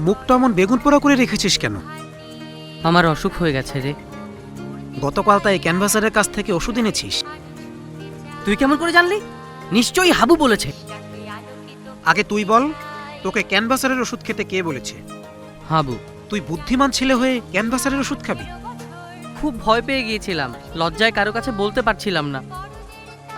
মুখটা এমন বেগুন পোড়া করে রেখেছিস কেন? আমার অসুখ হয়ে গেছে রে। গতকাল তাই ক্যানভাসারের কাছ থেকে ওষুধ এনেছিস। তুই কেমন করে জানলি? নিশ্চয়ই হাবু বলেছে। আগে তুই বল তোকে ক্যানভাসারের ওষুধ খেতে কে বলেছে? হাবু। তুই বুদ্ধিমান ছেলে হয়ে ক্যানভাসারের ওষুধ খাবি? খুব ভয় পেয়ে গিয়েছিলাম। লজ্জায় কারও কাছে বলতে পারছিলাম না।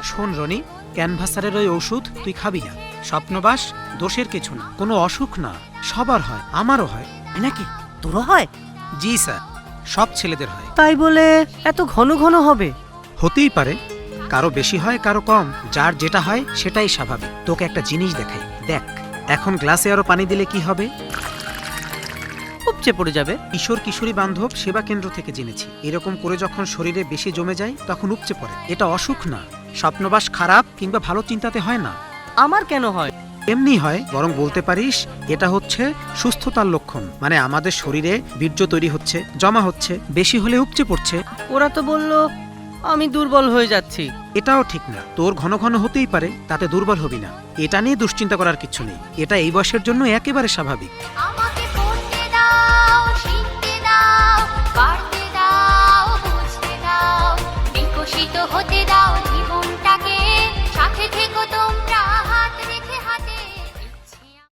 শোন রনি ক্যানভাসারের ওই ওষুধ তুই খাবি না। স্বপ্নবাস দোষের কিছু না। কোনো অসুখ না। সবার হয়। আমারও হয়। নাকি? তোরও হয়? জি স্যার। সব ছেলেদের হয়। তাই বলে এত ঘন ঘন হবে? হতেই পারে। কারও বেশি হয় কারও কম। যার যেটা হয় সেটাই স্বাভাবিক। তোকে একটা জিনিস দেখাই। দেখ এখন গ্লাসে আরও পানি দিলে কি হবে? উপচে পড়ে যাবে। কিশোর কিশোরী বান্ধব সেবা কেন্দ্র থেকে জেনেছি। এরকম করে যখন শরীরে বেশি জমে যায় তখন উপচে পড়ে। এটা অসুখ না। স্বপ্নবাস খারাপ কিংবা ভালো চিন্তাতে হয় না। আমার কেন হয়? এমনি হয় বরং বলতে পারিস এটা হচ্ছে সুস্থতার লক্ষণ। মানে আমাদের শরীরে বীর্য তৈরি হচ্ছে জমা হচ্ছে বেশি হলে উপচে পড়ছে। ওরা তো বলল আমি দুর্বল হয়ে যাচ্ছি। এটাও ঠিক না। তোর ঘন ঘন হতেই পারে তাতে দুর্বল হবি না। এটা নিয়ে দুশ্চিন্তা করার কিছু নেই। এটা এই বয়সের জন্য একেবারে স্বাভাবিক।